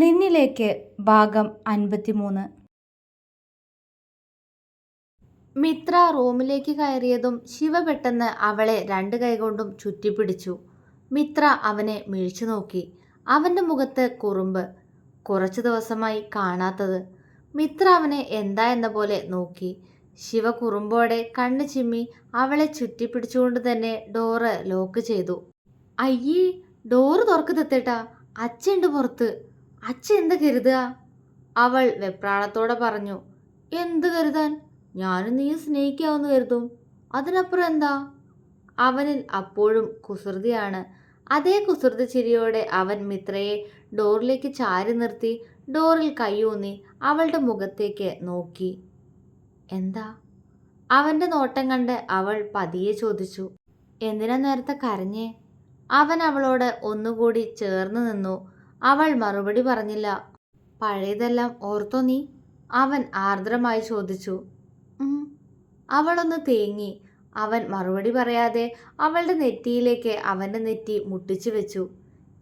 നിന്നിലേക്ക് ഭാഗം അൻപത്തിമൂന്ന്. മിത്ര റൂമിലേക്ക് കയറിയതും ശിവ പെട്ടെന്ന് അവളെ രണ്ട് കൈകൊണ്ടും ചുറ്റിപ്പിടിച്ചു. മിത്ര അവനെ മിഴിച്ചു നോക്കി. അവന്റെ മുഖത്ത് കുറുമ്പ്. കുറച്ചു ദിവസമായി കാണാത്തത്. മിത്ര അവനെ എന്താ എന്ന പോലെ നോക്കി. ശിവ കുറുമ്പോടെ കണ്ണു ചിമ്മി അവളെ ചുറ്റിപ്പിടിച്ചുകൊണ്ട് തന്നെ ഡോറ് ലോക്ക് ചെയ്തു. അയ്യേ ഡോറ് തുറക്കു തത്തേട്ടാ പുറത്ത്. അച്ഛൻ എന്ത് കരുതുക? അവൾ വെപ്രാളത്തോടെ പറഞ്ഞു എന്ത് കരുതാൻ? ഞാനും നീ സ്നേഹിക്കാവെന്ന് കരുതും. അതിനപ്പുറം എന്താ? അവനിൽ അപ്പോഴും കുസൃതിയാണ്. അതേ കുസൃതി ചിരിയോടെ അവൻ മിത്രയെ ഡോറിലേക്ക് ചാരി നിർത്തി ഡോറിൽ കൈയൂന്നി അവളുടെ മുഖത്തേക്ക് നോക്കി. എന്താ? അവന്റെ നോട്ടം കണ്ട് അവൾ പതിയെ ചോദിച്ചു എന്തിനാ നേരത്തെ കരഞ്ഞേ? അവൻ അവളോട് ഒന്നുകൂടി ചേർന്ന് നിന്നു. അവൾ മറുപടി പറഞ്ഞില്ല. പഴയതെല്ലാം ഓർത്തോ നീ? അവൻ ആർദ്രമായി ചോദിച്ചു. അവളൊന്ന് തേങ്ങി. അവൻ മറുപടി പറയാതെ അവളുടെ നെറ്റിയിലേക്ക് അവന്റെ നെറ്റി മുട്ടിച്ചു വെച്ചു.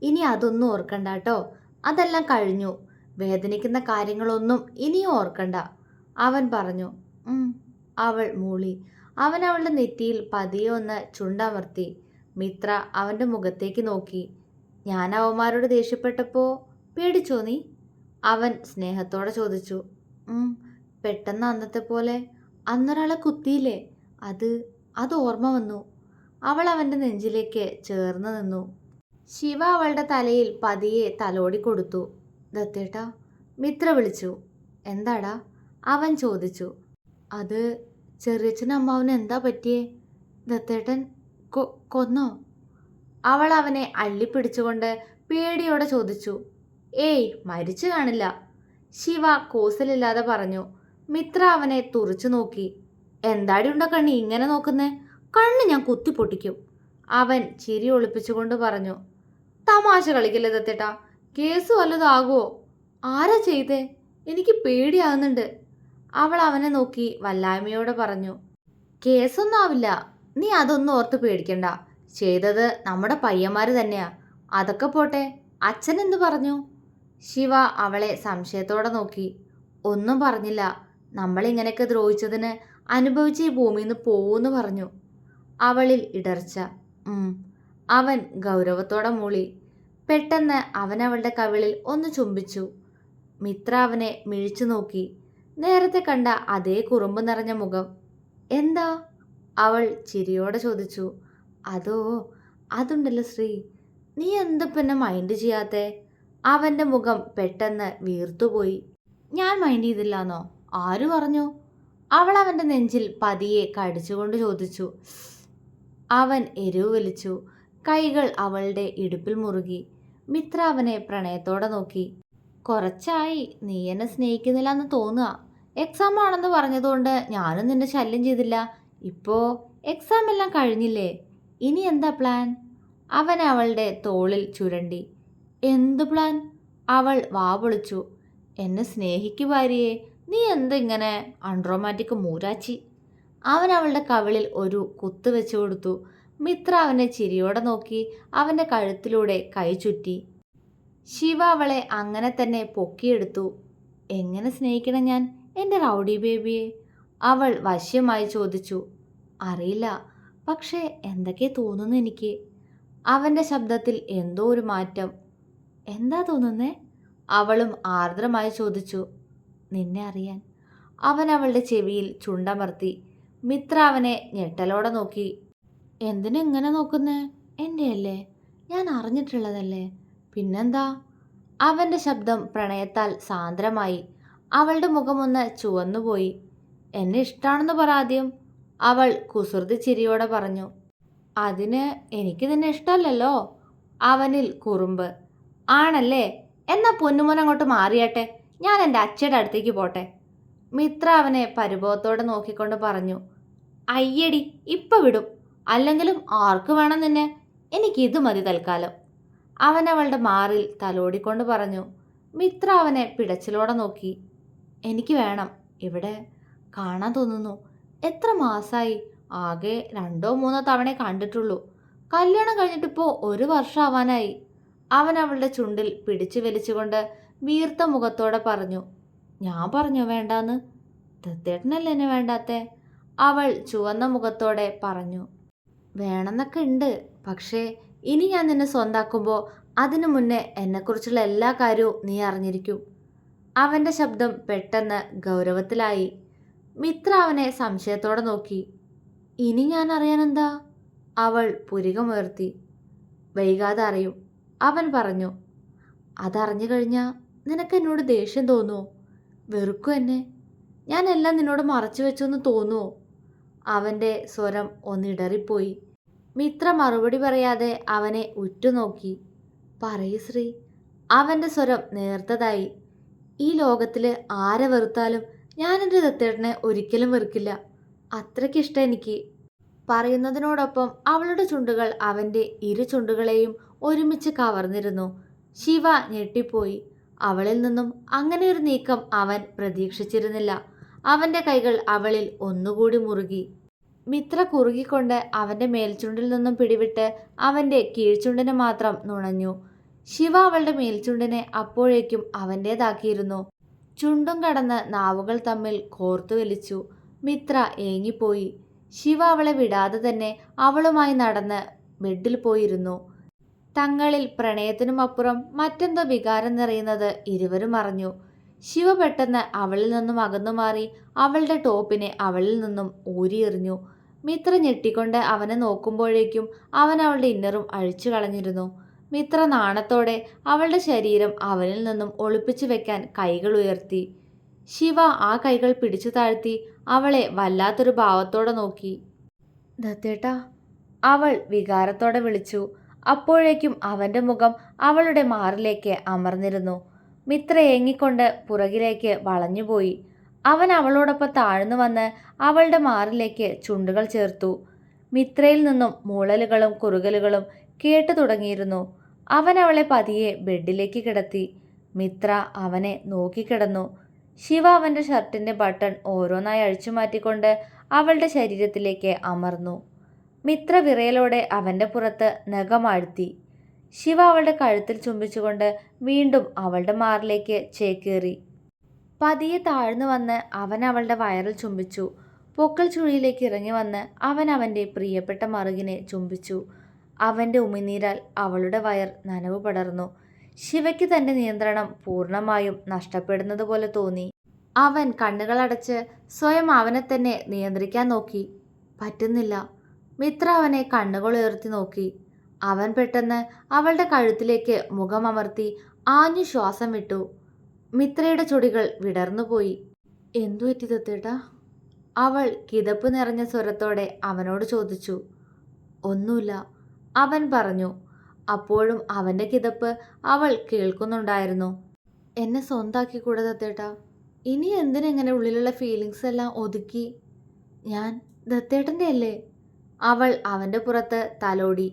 ഇനി അതൊന്നും ഓർക്കണ്ട കേട്ടോ. അതെല്ലാം കഴിഞ്ഞു. വേദനിക്കുന്ന കാര്യങ്ങളൊന്നും ഇനിയും ഓർക്കണ്ട. അവൻ പറഞ്ഞു. അവൾ മൂളി. അവൻ അവളുടെ നെറ്റിയിൽ പതിയെ ഒന്ന് ചുണ്ടമർത്തി. മിത്ര അവന്റെ മുഖത്തേക്ക് നോക്കി. ഞാൻ അവന്മാരോട് ദേഷ്യപ്പെട്ടപ്പോൾ പേടിച്ചോ നീ? അവൻ സ്നേഹത്തോടെ ചോദിച്ചു. "ഉം, പെട്ടെന്ന് അന്നത്തെ പോലെ അന്നൊരാളെ കുത്തിയില്ലേ? അത് അത് ഓർമ്മ വന്നു. അവൾ അവന്റെ നെഞ്ചിലേക്ക് ചേർന്ന് നിന്നു. ശിവ അവളുടെ തലയിൽ പതിയെ തലോടി കൊടുത്തു. ദത്തേട്ടാ മിത്ര വിളിച്ചു. എന്താടാ? അവൻ ചോദിച്ചു. അത് ചെറിയച്ഛനും അമ്മാവന് എന്താ പറ്റിയേ? ദത്തേട്ടൻ കൊന്നോ? അവൾ അവനെ അള്ളിപ്പിടിച്ചുകൊണ്ട് പേടിയോടെ ചോദിച്ചു ഏയ് മരിച്ചു കാണില്ല. ശിവ കൂസലില്ലാതെ പറഞ്ഞു മിത്ര അവനെ തുറച്ചു നോക്കി. എന്താടി ഉണ്ട കണ്ണി ഇങ്ങനെ നോക്കുന്നേ? കണ്ണ് ഞാൻ കുത്തി പൊട്ടിക്കും. അവൻ ചിരി ഒളിപ്പിച്ചുകൊണ്ട് പറഞ്ഞു തമാശ കളിക്കില്ല ദത്തേട്ടാ കേസ് വല്ലതാകുമോ ആരാ ചെയ്തേ? എനിക്ക് പേടിയാകുന്നുണ്ട്. അവൾ അവനെ നോക്കി വല്ലായ്മയോടെ പറഞ്ഞു കേസൊന്നും ആവില്ല നീ അതൊന്നും ഓർത്ത് പേടിക്കണ്ട. ചെയ്തത് നമ്മുടെ പയ്യന്മാർ തന്നെയാ. അതൊക്കെ പോട്ടെ അച്ഛൻ എന്ത് പറഞ്ഞു? ശിവ അവളെ സംശയത്തോടെ നോക്കി. ഒന്നും പറഞ്ഞില്ല. നമ്മളിങ്ങനെയൊക്കെ ദ്രോഹിച്ചതിന് അനുഭവിച്ച ഈ ഭൂമിയിൽ നിന്ന് പോവൂന്ന് പറഞ്ഞു. അവളിൽ ഇടർച്ച. അവൻ ഗൗരവത്തോടെ മൂളി. പെട്ടെന്ന് അവൻ അവളുടെ കവിളിൽ ഒന്ന് ചുംബിച്ചു. മിത്ര അവനെ മിഴിച്ചു നോക്കി. നേരത്തെ കണ്ട അതേ കുറുമ്പ് നിറഞ്ഞ മുഖം. എന്താ? അവൾ ചിരിയോടെ ചോദിച്ചു. അതോ അതുണ്ടല്ലോ ശ്രീ. നീ എന്താ പിന്നെ മൈൻഡ് ചെയ്യാത്തെ? അവന്റെ മുഖം പെട്ടെന്ന് വീർത്തുപോയി. ഞാൻ മൈൻഡ് ചെയ്തില്ലാന്നോ? ആര് പറഞ്ഞു? അവൾ അവന്റെ നെഞ്ചിൽ പതിയെ കടിച്ചുകൊണ്ട് ചോദിച്ചു. അവൻ എരിവ് വലിച്ചു. കൈകൾ അവളുടെ ഇടുപ്പിൽ മുറുകി. മിത്ര അവനെ പ്രണയത്തോടെ നോക്കി. കുറച്ചായി നീ എന്നെ സ്നേഹിക്കുന്നില്ല എന്ന് തോന്നുക. എക്സാം ആണെന്ന് പറഞ്ഞതുകൊണ്ട് ഞാനും നിന്നെ ശല്യം ചെയ്തില്ല. ഇപ്പോൾ എക്സാം എല്ലാം കഴിഞ്ഞില്ലേ? ഇനി എന്താ പ്ലാൻ അവൻ അവളുടെ തോളിൽ ചുരണ്ടി. എന്തു പ്ലാൻ അവൾ വാവൊളിച്ചു എന്നെ സ്നേഹിക്കു ഭാര്യയെ. നീ എന്തിങ്ങനെ? അൺറൊമാറ്റിക് മൂരാച്ചി. അവൻ അവളുടെ കവിളിൽ ഒരു കുത്ത് വെച്ചു കൊടുത്തു. മിത്ര അവനെ ചിരിയോടെ നോക്കി അവന്റെ കഴുത്തിലൂടെ കൈ ചുറ്റി. ശിവ അവളെ അങ്ങനെ തന്നെ പൊക്കിയെടുത്തു. എങ്ങനെ സ്നേഹിക്കണം ഞാൻ? എന്റെ റൗഡി ബേബിയെ അവൾ വശ്യമായി ചോദിച്ചു. അറിയില്ല. പക്ഷേ എന്തൊക്കെ തോന്നുന്നു എനിക്ക്? അവന്റെ ശബ്ദത്തിൽ എന്തോ ഒരു മാറ്റം. എന്താ തോന്നുന്നേ? അവളും ആർദ്രമായി ചോദിച്ചു. നിന്നെ അറിയാൻ. അവൻ അവളുടെ ചെവിയിൽ ചുണ്ടമർത്തി. മിത്ര അവനെ ഞെട്ടലോടെ നോക്കി. എന്തിനെ ഇങ്ങനെ നോക്കുന്നേ? എന്റെ അല്ലേ ഞാൻ അറിഞ്ഞിട്ടുള്ളതല്ലേ? പിന്നെന്താ? അവന്റെ ശബ്ദം പ്രണയത്താൽ സാന്ദ്രമായി. അവളുടെ മുഖമൊന്ന് ചുവന്നുപോയി. എന്നെ ഇഷ്ടാണെന്ന് പറയാദ്യം അവൾ കുസൃതി ചിരിയോടെ പറഞ്ഞു അതിന് എനിക്ക് തന്നെ ഇഷ്ടമല്ലല്ലോ. അവനിൽ കുറുമ്പ്. ആണല്ലേ? എന്നാ പൊന്നുമോൻ അങ്ങോട്ട് മാറിയാട്ടെ. ഞാൻ എന്റെ അച്ഛയുടെ അടുത്തേക്ക് പോട്ടെ. മിത്ര അവനെ പരിഭവത്തോടെ നോക്കിക്കൊണ്ട് പറഞ്ഞു അയ്യടി ഇപ്പം വിടും. അല്ലെങ്കിലും ആർക്ക് വേണം നിന്നെ? എനിക്കിത് മതി തൽക്കാലം. അവൻ അവളുടെ മാറിൽ തലോടിക്കൊണ്ട് പറഞ്ഞു മിത്ര അവനെ പിടച്ചിലോടെ നോക്കി എനിക്ക് വേണം. ഇവിടെ കാണാൻ തോന്നുന്നു. എത്ര മാസമായി ആകെ രണ്ടോ മൂന്നോ തവണ കണ്ടിട്ടുള്ളൂ. കല്യാണം കഴിഞ്ഞിട്ടിപ്പോൾ ഒരു വർഷം ആവാനായി അവൻ അവളുടെ ചുണ്ടിൽ പിടിച്ചു വലിച്ചുകൊണ്ട് വീർത്ത മുഖത്തോടെ പറഞ്ഞു ഞാൻ പറഞ്ഞു വേണ്ടാന്ന്? ദത്തേട്ടനല്ലേ എന്നെ വേണ്ടാത്തേ? അവൾ ചുവന്ന മുഖത്തോടെ പറഞ്ഞു വേണമെന്നൊക്കെ ഉണ്ട് പക്ഷേ ഇനി ഞാൻ നിന്നെ സ്വന്താക്കുമ്പോൾ അതിനു മുന്നേ എന്നെക്കുറിച്ചുള്ള എല്ലാ കാര്യവും നീ അറിഞ്ഞിരിക്കും. അവന്റെ ശബ്ദം പെട്ടെന്ന് ഗൗരവത്തിലായി. മിത്ര അവനെ സംശയത്തോടെ നോക്കി. ഇനി ഞാൻ അറിയാനെന്താ? അവൾ പുരികമുയർത്തി. വൈകാതെ അറിയും. അവൻ പറഞ്ഞു അതറിഞ്ഞു കഴിഞ്ഞാൽ നിനക്ക് എന്നോട് ദേഷ്യം തോന്നുമോ വെറുക്കും എന്നെ. ഞാൻ എല്ലാം നിന്നോട് മറച്ചു വെച്ചെന്ന് തോന്നുമോ അവന്റെ സ്വരം ഒന്നിടറിപ്പോയി. മിത്ര മറുപടി പറയാതെ അവനെ ഉറ്റുനോക്കി. പറയ് ശ്രീ. അവന്റെ സ്വരം നേർത്തതായി. ഈ ലോകത്തിൽ ആരെ വെറുത്താലും ഞാൻ എന്റെ ദത്തേട്ടനെ ഒരിക്കലും വെറുക്കില്ല. അത്രയ്ക്കിഷ്ടം എനിക്ക്. പറയുന്നതിനോടൊപ്പം അവളുടെ ചുണ്ടുകൾ അവന്റെ ഇരു ചുണ്ടുകളെയും ഒരുമിച്ച് കവർന്നിരുന്നു. ശിവ ഞെട്ടിപ്പോയി. അവളിൽ നിന്നും അങ്ങനെ ഒരു നീക്കം അവൻ പ്രതീക്ഷിച്ചിരുന്നില്ല. അവന്റെ കൈകൾ അവളിൽ ഒന്നുകൂടി മുറുകി. മിത്ര കുറുകിക്കൊണ്ട് അവന്റെ മേൽച്ചുണ്ടിൽ നിന്നും പിടിവിട്ട് അവന്റെ കീഴ്ചുണ്ടിനെ മാത്രം നുണഞ്ഞു. ശിവ അവളുടെ മേൽച്ചുണ്ടിനെ അപ്പോഴേക്കും അവന്റേതാക്കിയിരുന്നു ചുണ്ടും കടന്ന് നാവുകൾ തമ്മിൽ കോർത്തു വലിച്ചു. മിത്ര ഏങ്ങിപ്പോയി. ശിവ അവളെ വിടാതെ തന്നെ അവളുമായി നടന്ന് ബെഡിൽ പോയിരുന്നു. തങ്ങളിൽ പ്രണയത്തിനും അപ്പുറം മറ്റെന്തോ വികാരം നിറയുന്നത് ഇരുവരും അറിഞ്ഞു. ശിവ പെട്ടെന്ന് അവളിൽ നിന്നും അകന്നു മാറി അവളുടെ ടോപ്പിനെ അവളിൽ നിന്നും ഊരിയെറിഞ്ഞു മിത്ര ഞെട്ടിക്കൊണ്ട് അവനെ നോക്കുമ്പോഴേക്കും അവൻ അവളുടെ ഇന്നറും അഴിച്ചു കളഞ്ഞിരുന്നു. മിത്ര നാണത്തോടെ അവളുടെ ശരീരം അവനിൽ നിന്നും ഒളിപ്പിച്ചു വെക്കാൻ കൈകൾ ഉയർത്തി. ശിവ ആ കൈകൾ പിടിച്ചു താഴ്ത്തി അവളെ വല്ലാത്തൊരു ഭാവത്തോടെ നോക്കി. ദത്തേട്ട അവൾ വികാരത്തോടെ വിളിച്ചു. അപ്പോഴേക്കും അവന്റെ മുഖം അവളുടെ മാറിലേക്ക് അമർന്നിരുന്നു. മിത്ര ഏങ്ങിക്കൊണ്ട് പുറകിലേക്ക് വളഞ്ഞുപോയി. അവൻ അവളോടൊപ്പം താഴ്ന്നു വന്ന് അവളുടെ മാറിലേക്ക് ചുണ്ടുകൾ ചേർത്തു. മിത്രയിൽ നിന്നും മൂളലുകളും കുറുകലുകളും കേട്ടു തുടങ്ങിയിരുന്നു. അവൻ അവളെ പതിയെ ബെഡിലേക്ക് കിടത്തി. മിത്ര അവനെ നോക്കിക്കിടന്നു ശിവ അവന്റെ ഷർട്ടിന്റെ ബട്ടൺ ഓരോന്നായി അഴിച്ചു മാറ്റിക്കൊണ്ട് അവളുടെ ശരീരത്തിലേക്ക് അമർന്നു. മിത്ര വിറയലോടെ അവന്റെ പുറത്ത് നഖമാഴ്ത്തി. ശിവ അവളുടെ കഴുത്തിൽ ചുംബിച്ചുകൊണ്ട് വീണ്ടും അവളുടെ മാറിലേക്ക് ചേക്കേറി. പതിയെ താഴ്ന്നു വന്ന് അവൻ അവളുടെ വയറിൽ ചുംബിച്ചു. പൊക്കൽ ചുഴിയിലേക്ക് ഇറങ്ങി വന്ന് അവൻ അവന്റെ പ്രിയപ്പെട്ട മറുകിനെ ചുംബിച്ചു. അവന്റെ ഉമിനീരാൽ അവളുടെ വയർ നനവ് പടർന്നു. ശിവയ്ക്ക് തന്റെ നിയന്ത്രണം പൂർണമായും നഷ്ടപ്പെടുന്നത് പോലെ തോന്നി. അവൻ കണ്ണുകളടച്ച് സ്വയം അവനെ തന്നെ നിയന്ത്രിക്കാൻ നോക്കി. പറ്റുന്നില്ല. മിത്ര അവനെ കണ്ണുകൾ ഉയർത്തി നോക്കി. അവൻ പെട്ടെന്ന് അവളുടെ കഴുത്തിലേക്ക് മുഖമമർത്തി ആഞ്ഞു ശ്വാസം വിട്ടു. മിത്രയുടെ ചുടികൾ വിടർന്നുപോയി എന്തു പറ്റി തത്തേട്ടാ? അവൾ കിതപ്പ് നിറഞ്ഞ സ്വരത്തോടെ അവനോട് ചോദിച്ചു. ഒന്നുമില്ല. അവൻ പറഞ്ഞു അപ്പോഴും അവന്റെ കിതപ്പ് അവൾ കേൾക്കുന്നുണ്ടായിരുന്നു. എന്നെ സ്വന്താക്കി കൂടെ ദത്തേട്ടാ. ഇനി എന്തിനെങ്ങനെ ഉള്ളിലുള്ള ഫീലിങ്സ് എല്ലാം ഒതുക്കി? ഞാൻ ദത്തേട്ടന്റെ അല്ലേ? അവൾ അവന്റെ പുറത്ത് തലോടി.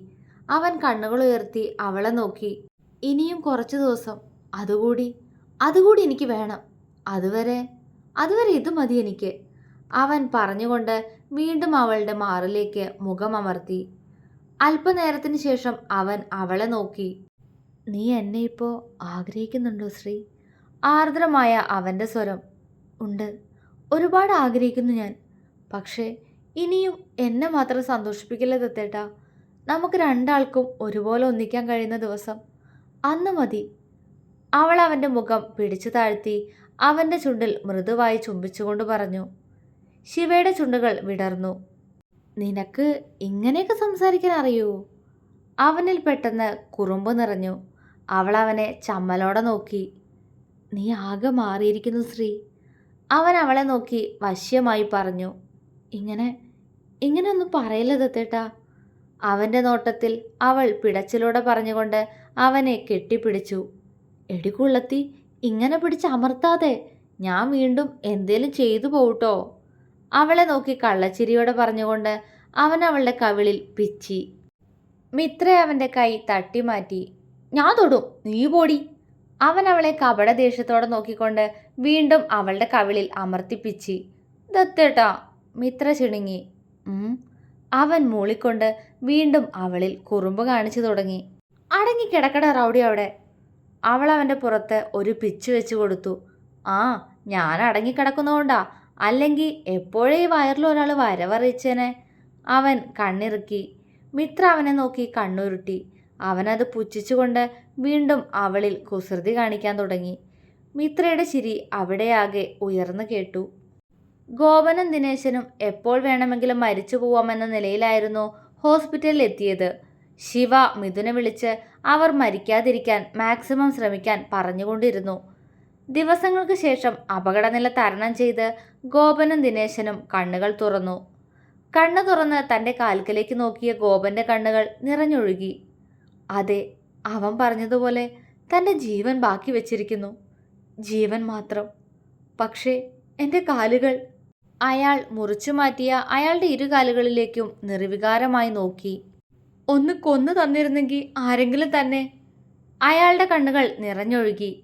അവൻ കണ്ണുകൾ ഉയർത്തി അവളെ നോക്കി. ഇനിയും കുറച്ച് ദിവസം. അതുകൂടി അതുകൂടി എനിക്ക് വേണം. അതുവരെ അതുവരെ ഇത് മതി എനിക്ക്. അവൻ പറഞ്ഞുകൊണ്ട് വീണ്ടും അവളുടെ മാറിലേക്ക് മുഖമമർത്തി. അല്പനേരത്തിന് ശേഷം അവൻ അവളെ നോക്കി. നീ എന്നെ ഇപ്പോൾ ആഗ്രഹിക്കുന്നുണ്ടോ ശ്രീ? ആർദ്രമായ അവന്റെ സ്വരം. ഉണ്ട്. ഒരുപാട് ആഗ്രഹിക്കുന്നു ഞാൻ. പക്ഷേ ഇനിയും എന്നെ മാത്രം സന്തോഷിപ്പിക്കില്ല ദത്തേട്ടാ നമുക്ക് രണ്ടാൾക്കും ഒരുപോലെ ഒന്നിക്കാൻ കഴിയുന്ന ദിവസം. അന്ന് മതി. അവൾ അവന്റെ മുഖം പിടിച്ചു താഴ്ത്തി അവന്റെ ചുണ്ടിൽ മൃദുവായി ചുംബിച്ചുകൊണ്ട് പറഞ്ഞു. ശിവയുടെ ചുണ്ടുകൾ വിടർന്നു. നിനക്ക് ഇങ്ങനെയൊക്കെ സംസാരിക്കാൻ അറിയോ? അവനിൽ പെട്ടെന്ന് കുറുമ്പ് നിറഞ്ഞു. അവൾ അവനെ ചമ്മലോടെ നോക്കി. നീ ആകെ മാറിയിരിക്കുന്നു ശ്രീ. അവൻ അവളെ നോക്കി വശ്യമായി പറഞ്ഞു. ഇങ്ങനെ ഇങ്ങനെ ഒന്നും പറയില്ല ദത്തേട്ടാ അവന്റെ നോട്ടത്തിൽ അവൾ പിടച്ചിലൂടെ പറഞ്ഞുകൊണ്ട് അവനെ കെട്ടിപ്പിടിച്ചു. എടി കുള്ളത്തി ഇങ്ങനെ പിടിച്ച് അമർത്താതെ ഞാൻ വീണ്ടും എന്തേലും ചെയ്തു പോട്ടോ അവളെ നോക്കി കള്ളച്ചിരിയോടെ പറഞ്ഞുകൊണ്ട് അവൻ അവളുടെ കവിളിൽ പിച്ചി. മിത്ര അവന്റെ കൈ തട്ടിമാറ്റി ഞാൻ തൊടും നീ പോടി. അവൻ അവളെ കപട ദേഷ്യത്തോടെ നോക്കിക്കൊണ്ട് വീണ്ടും അവളുടെ കവിളിൽ അമർത്തിപ്പിച്ചി ദത്തേട്ടാ മിത്ര ചിണുങ്ങി. അവൻ മൂളിക്കൊണ്ട് വീണ്ടും അവളിൽ കുറുമ്പ് കാണിച്ചു തുടങ്ങി. അടങ്ങി കിടക്കട റൗഡി അവിടെ. അവൾ അവന്റെ പുറത്ത് ഒരു പിച്ച് വെച്ചു കൊടുത്തു. ആ ഞാൻ അടങ്ങിക്കിടക്കുന്നതുകൊണ്ടാ അല്ലെങ്കിൽ എപ്പോഴേ വയറിലൊരാൾ വരവറിയിച്ചേനെ? അവൻ കണ്ണിറുക്കി. മിത്ര അവനെ നോക്കി കണ്ണുരുട്ടി. അവനത് പുച്ഛിച്ചുകൊണ്ട് വീണ്ടും അവളിൽ കുസൃതി കാണിക്കാൻ തുടങ്ങി. മിത്രയുടെ ചിരി അവിടെയാകെ ഉയർന്നു കേട്ടു. ഗോപനും ദിനേശനും എപ്പോൾ വേണമെങ്കിലും മരിച്ചു പോവാമെന്ന നിലയിലായിരുന്നു ഹോസ്പിറ്റലിൽ എത്തിയത്. ശിവ മിഥുനെ വിളിച്ച് അവർ മരിക്കാതിരിക്കാൻ മാക്സിമം ശ്രമിക്കാൻ പറഞ്ഞുകൊണ്ടിരുന്നു. ദിവസങ്ങൾക്ക് ശേഷം അപകടനില തരണം ചെയ്ത് ഗോപനും ദിനേശനും കണ്ണുകൾ തുറന്നു. കണ്ണു തുറന്ന് തന്റെ കാൽക്കലേക്ക് നോക്കിയ ഗോപന്റെ കണ്ണുകൾ നിറഞ്ഞൊഴുകി. അതെ അവൻ പറഞ്ഞതുപോലെ തന്റെ ജീവൻ ബാക്കി വച്ചിരിക്കുന്നു. ജീവൻ മാത്രം. പക്ഷേ എന്റെ കാലുകൾ. അയാൾ മുറിച്ചു മാറ്റിയ അയാളുടെ ഇരു കാലുകളിലേക്കും നിർവികാരമായി നോക്കി. ഒന്ന് കൊന്നു തന്നിരുന്നെങ്കിൽ ആരെങ്കിലും തന്നെ. അയാളുടെ കണ്ണുകൾ നിറഞ്ഞൊഴുകി.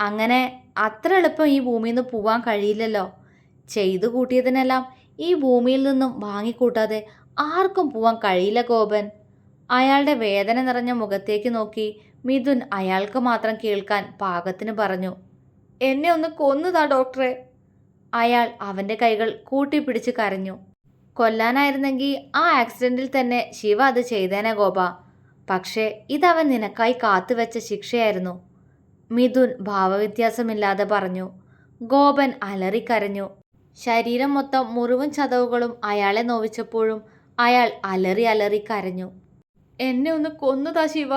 അങ്ങനെ അത്ര എളുപ്പം ഈ ഭൂമിയിൽ നിന്ന് പോവാൻ കഴിയില്ലല്ലോ. ചെയ്തു കൂട്ടിയതിനെല്ലാം ഈ ഭൂമിയിൽ നിന്നും വാങ്ങിക്കൂട്ടാതെ ആർക്കും പോവാൻ കഴിയില്ല ഗോപൻ. അയാളുടെ വേദന നിറഞ്ഞ മുഖത്തേക്ക് നോക്കി മിഥുൻ അയാൾക്ക് മാത്രം കേൾക്കാൻ പാകത്തിന് പറഞ്ഞു എന്നെ ഒന്ന് കൊന്നുതാ ഡോക്ടറെ. അയാൾ അവന്റെ കൈകൾ കൂട്ടിപ്പിടിച്ച് കരഞ്ഞു. കൊല്ലാനായിരുന്നെങ്കിൽ ആ ആക്സിഡന്റിൽ തന്നെ ശിവ അത് ചെയ്തേനെ ഗോപ. പക്ഷേ ഇതവൻ നിനക്കായി കാത്തുവെച്ച ശിക്ഷയായിരുന്നു. മിഥുൻ ഭാവവ്യത്യാസമില്ലാതെ പറഞ്ഞു. ഗോപൻ അലറിക്കരഞ്ഞു. ശരീരം മൊത്തം മുറിവും ചതവുകളും അയാളെ നോവിച്ചപ്പോഴും അയാൾ അലറി അലറി കരഞ്ഞു. എന്നെ ഒന്ന് കൊന്നുതാ ശിവ.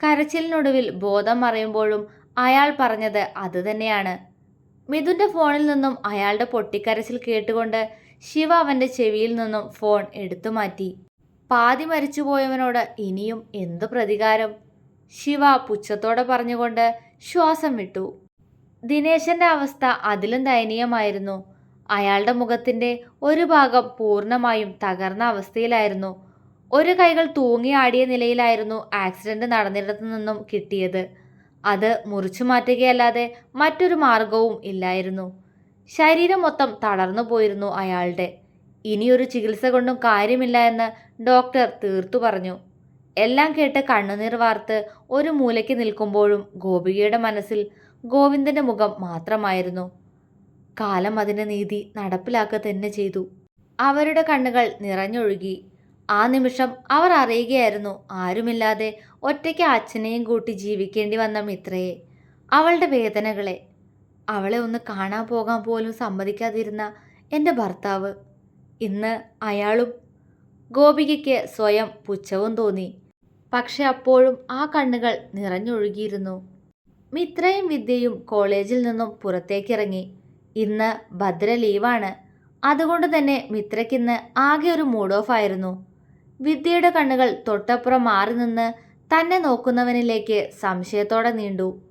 കരച്ചിലിനൊടുവിൽ ബോധം മറയുമ്പോഴും അയാൾ പറഞ്ഞത് അതുതന്നെയാണ് മിഥുന്റെ ഫോണിൽ നിന്നും അയാളുടെ പൊട്ടിക്കരച്ചിൽ കേട്ടുകൊണ്ട് ശിവ അവന്റെ ചെവിയിൽ നിന്നും ഫോൺ എടുത്തു മാറ്റി. പാതി മരിച്ചുപോയവനോട് ഇനിയും എന്തു പ്രതികാരം? ശിവ പുച്ഛത്തോടെ പറഞ്ഞുകൊണ്ട് ശ്വാസം വിട്ടു. ദിനേശന്റെ അവസ്ഥ അതിലും ദയനീയമായിരുന്നു. അയാളുടെ മുഖത്തിന്റെ ഒരു ഭാഗം പൂർണമായും തകർന്ന അവസ്ഥയിലായിരുന്നു. ഒരു കൈകൾ തൂങ്ങിയാടിയ നിലയിലായിരുന്നു ആക്സിഡന്റ് നടന്നിടത്തു നിന്നും കിട്ടിയത്. അത് മുറിച്ചു മാറ്റുകയല്ലാതെ മറ്റൊരു മാർഗവും ഇല്ലായിരുന്നു. ശരീരം മൊത്തം തളർന്നു പോയിരുന്നു അയാളുടെ. ഇനിയൊരു ചികിത്സ കൊണ്ടും കാര്യമില്ല എന്ന് ഡോക്ടർ തീർത്തു പറഞ്ഞു. എല്ലാം കേട്ട് കണ്ണുനീർ വാർത്ത് ഒരു മൂലയ്ക്ക് നിൽക്കുമ്പോഴും ഗോപികയുടെ മനസ്സിൽ ഗോവിന്ദന്റെ മുഖം മാത്രമായിരുന്നു. കാലം അതിന്റെ നീതി നടപ്പിലാക്കുക തന്നെ ചെയ്തു. അവരുടെ കണ്ണുകൾ നിറഞ്ഞൊഴുകി. ആ നിമിഷം അവർ അറിയുകയായിരുന്നു ആരുമില്ലാതെ ഒറ്റയ്ക്ക് അച്ഛനെയും കൂട്ടി ജീവിക്കേണ്ടി വന്ന മിത്രയെ അവളുടെ വേദനകളെ. അവളെ ഒന്ന് കാണാൻ പോകാൻ പോലും സമ്മതിക്കാതിരുന്ന എന്റെ ഭർത്താവ്. ഇന്ന് അയാളും ഗോപികയ്ക്ക് സ്വയം പുച്ഛവും തോന്നി. പക്ഷെ അപ്പോഴും ആ കണ്ണുകൾ നിറഞ്ഞൊഴുകിയിരുന്നു. മിത്രയും വിദ്യയും കോളേജിൽ നിന്നും പുറത്തേക്കിറങ്ങി. ഇന്ന് ഭദ്ര ലീവാണ്. അതുകൊണ്ട് തന്നെ മിത്രയ്ക്കിന്ന് ആകെ ഒരു മൂഡ് ഓഫ് ആയിരുന്നു. വിദ്യയുടെ കണ്ണുകൾ തൊട്ടപ്പുറം മാറി നിന്ന് തന്നെ നോക്കുന്നവനിലേക്ക് സംശയത്തോടെ നീണ്ടു.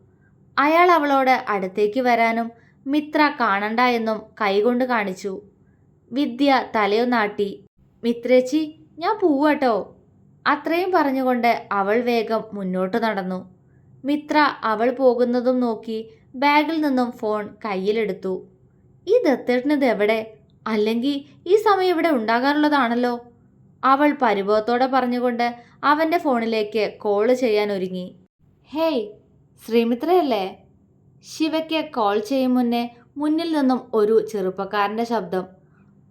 അയാൾ അവളോട് അടുത്തേക്ക് വരാനും മിത്ര കാണണ്ട എന്നും കൈകൊണ്ട് കാണിച്ചു. വിദ്യ തലയൊന്നാട്ടി. മിത്രേച്ചി ഞാൻ പോവാട്ടോ അത്രയും പറഞ്ഞുകൊണ്ട് അവൾ വേഗം മുന്നോട്ട് നടന്നു. മിത്ര അവൾ പോകുന്നതും നോക്കി ബാഗിൽ നിന്നും ഫോൺ കയ്യിലെടുത്തു. ഈ ദത്തേട്ടനിത് എവിടെ? അല്ലെങ്കിൽ ഈ സമയം ഇവിടെ ഉണ്ടാകാറുള്ളതാണല്ലോ? അവൾ പരിഭവത്തോടെ പറഞ്ഞുകൊണ്ട് അവന്റെ ഫോണിലേക്ക് കോൾ ചെയ്യാൻ ഒരുങ്ങി. ഹേയ് ശ്രീമിത്രയല്ലേ? ശിവയ്ക്ക് കോൾ ചെയ്യും മുന്നേ മുന്നിൽ നിന്നും ഒരു ചെറുപ്പക്കാരന്റെ ശബ്ദം.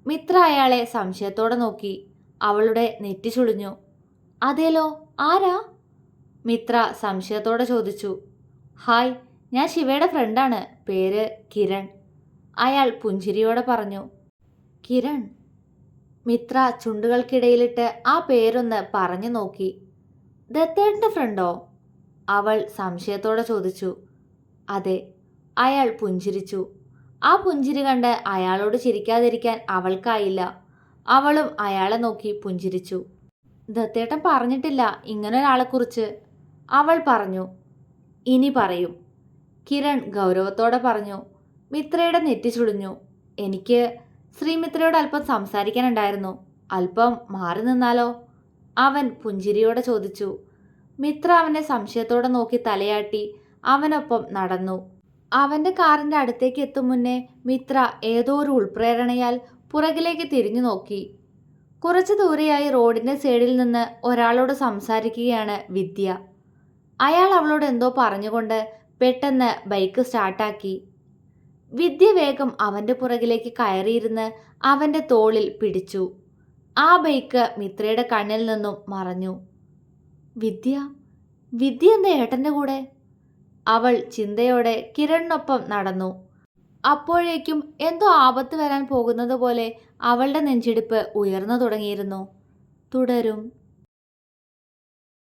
മിത്ര അയാളെ സംശയത്തോടെ നോക്കി. അവളുടെ നെറ്റി ചുളിഞ്ഞു. അതേലോ ആരാ? മിത്ര സംശയത്തോടെ ചോദിച്ചു. ഹായ് ഞാൻ ശിവയുടെ ഫ്രണ്ടാണ് പേര് കിരൺ. അയാൾ പുഞ്ചിരിയോടെ പറഞ്ഞു. കിരൺ? മിത്ര ചുണ്ടുകൾക്കിടയിലിട്ട് ആ പേരൊന്ന് പറഞ്ഞു നോക്കി. ദത്തേട്ടന്റെ ഫ്രണ്ടോ? അവൾ സംശയത്തോടെ ചോദിച്ചു. അതെ അയാൾ പുഞ്ചിരിച്ചു. ആ പുഞ്ചിരി കണ്ട് അയാളോട് ചിരിക്കാതിരിക്കാൻ അവൾക്കായില്ല. അവളും അയാളെ നോക്കി പുഞ്ചിരിച്ചു. ദത്തേട്ടൻ പറഞ്ഞിട്ടില്ല ഇങ്ങനെ ഒരാളെക്കുറിച്ച് അവൾ പറഞ്ഞു ഇനി പറയും. കിരൺ ഗൗരവത്തോടെ പറഞ്ഞു മിത്രയുടെ നെറ്റി ചുളിഞ്ഞു. എനിക്ക് ശ്രീമിത്രയോട് അല്പം സംസാരിക്കാനുണ്ടായിരുന്നു. അല്പം മാറി നിന്നാലോ? അവൻ പുഞ്ചിരിയോടെ ചോദിച്ചു. മിത്ര അവനെ സംശയത്തോടെ നോക്കി തലയാട്ടി അവനൊപ്പം നടന്നു. അവന്റെ കാറിന്റെ അടുത്തേക്ക് എത്തും മുന്നേ മിത്ര ഏതോ ഒരു ഉൾപ്രേരണയാൽ പുറകിലേക്ക് തിരിഞ്ഞു നോക്കി. കുറച്ചു ദൂരെയായി റോഡിന്റെ സൈഡിൽ നിന്ന് ഒരാളോട് സംസാരിക്കുകയാണ് വിദ്യ. അയാൾ അവളോട് എന്തോ പറഞ്ഞുകൊണ്ട് പെട്ടെന്ന് ബൈക്ക് സ്റ്റാർട്ടാക്കി. വിദ്യ വേഗം അവന്റെ പുറകിലേക്ക് കയറിയിരുന്ന് അവന്റെ തോളിൽ പിടിച്ചു. ആ ബൈക്ക് മിത്രയുടെ കണ്ണിൽ നിന്നും മറഞ്ഞു. വിദ്യ വിദ്യ എന്താ ഏട്ടന്റെ കൂടെ? അവൾ ചിന്തയോടെ കിരണിനൊപ്പം നടന്നു. അപ്പോഴേക്കും എന്തോ ആപത്ത് വരാൻ പോകുന്നത് പോലെ അവളുടെ നെഞ്ചിടിപ്പ് ഉയർന്നു തുടങ്ങിയിരുന്നു. തുടരും.